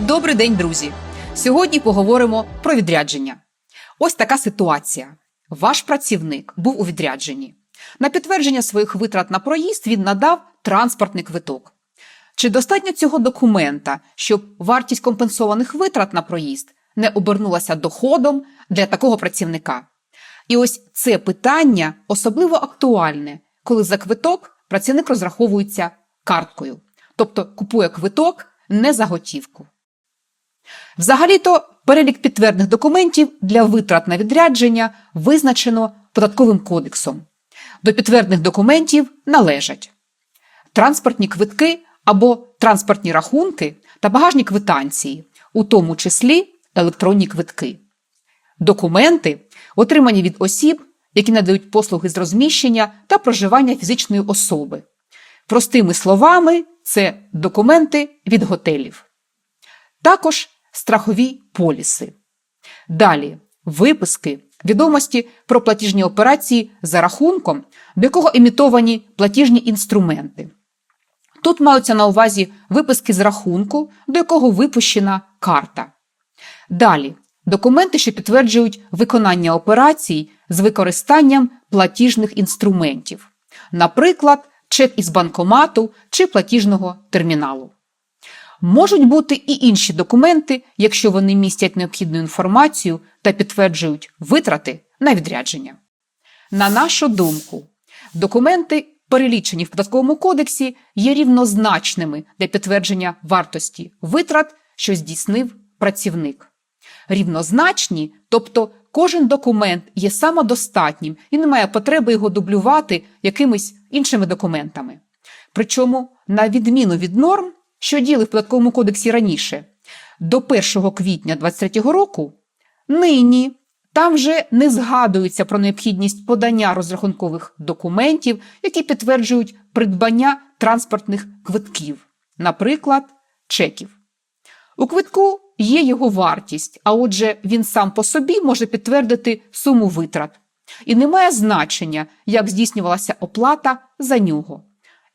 Добрий день, друзі! Сьогодні поговоримо про відрядження. Ось така ситуація. Ваш працівник був у відрядженні. На підтвердження своїх витрат на проїзд він надав транспортний квиток. Чи достатньо цього документа, щоб вартість компенсованих витрат на проїзд не обернулася доходом для такого працівника? І ось це питання особливо актуальне, коли за квиток працівник розраховується карткою, тобто купує квиток не за готівку. Взагалі-то перелік підтвердних документів для витрат на відрядження визначено податковим кодексом. До підтвердних документів належать транспортні квитки або транспортні рахунки та багажні квитанції, у тому числі електронні квитки, документи, отримані від осіб, які надають послуги з розміщення та проживання фізичної особи. Простими словами, це документи від готелів. Також страхові поліси. Далі виписки, відомості про платіжні операції за рахунком, до якого імітовані платіжні інструменти. Тут маються на увазі виписки з рахунку, до якого випущена карта. Далі документи, що підтверджують виконання операцій з використанням платіжних інструментів, наприклад, чек із банкомату чи платіжного терміналу. Можуть бути і інші документи, якщо вони містять необхідну інформацію та підтверджують витрати на відрядження. На нашу думку, документи, перелічені в податковому кодексі, є рівнозначними для підтвердження вартості витрат, що здійснив працівник. Рівнозначні, тобто кожен документ є самодостатнім і немає потреби його дублювати якимись іншими документами. Причому, на відміну від норм, що діяли в податковому кодексі раніше, до 1 квітня 2023 року, нині там вже не згадується про необхідність подання розрахункових документів, які підтверджують придбання транспортних квитків, наприклад, чеків. У квитку є його вартість, а отже, він сам по собі може підтвердити суму витрат. І не має значення, як здійснювалася оплата за нього,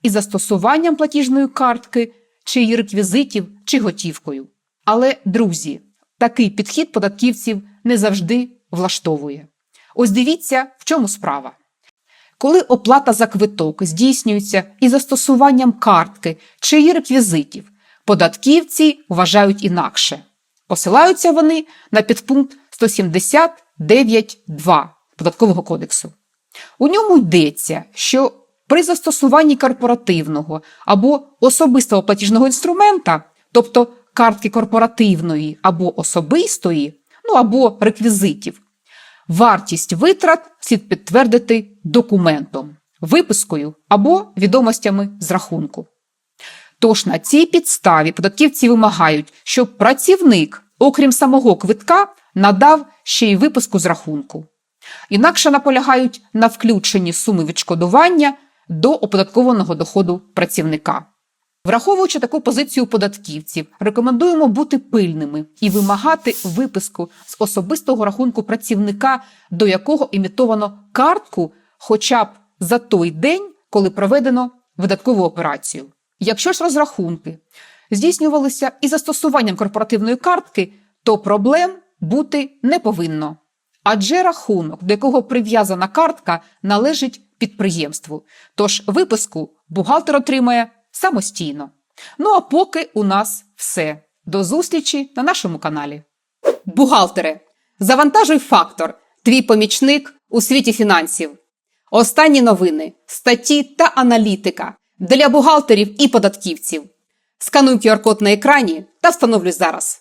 і застосуванням платіжної картки, чи її реквізитів, чи готівкою. Але, друзі, такий підхід податківців не завжди влаштовує. Ось дивіться, в чому справа. Коли оплата за квиток здійснюється із застосуванням картки чи її реквізитів, податківці вважають інакше. Посилаються вони на підпункт 179.2 Податкового кодексу. У ньому йдеться, що при застосуванні корпоративного або особистого платіжного інструмента, тобто картки корпоративної або особистої, ну або реквізитів, вартість витрат слід підтвердити документом, випискою або відомостями з рахунку. Тож на цій підставі податківці вимагають, щоб працівник, окрім самого квитка, надав ще й виписку з рахунку. Інакше наполягають на включенні суми відшкодування до оподаткованого доходу працівника. Враховуючи таку позицію податківців, рекомендуємо бути пильними і вимагати виписку з особистого рахунку працівника, до якого імітовано картку хоча б за той день, коли проведено видаткову операцію. Якщо ж розрахунки здійснювалися із застосуванням корпоративної картки, то проблем бути не повинно. Адже рахунок, до якого прив'язана картка, належить підприємству. Тож виписку бухгалтер отримає самостійно. Ну а поки у нас все. До зустрічі на нашому каналі. Бухгалтере, завантажуй фактор, твій помічник у світі фінансів. Останні новини, статті та аналітика для бухгалтерів і податківців. Скануй QR-код на екрані та встановлюй зараз.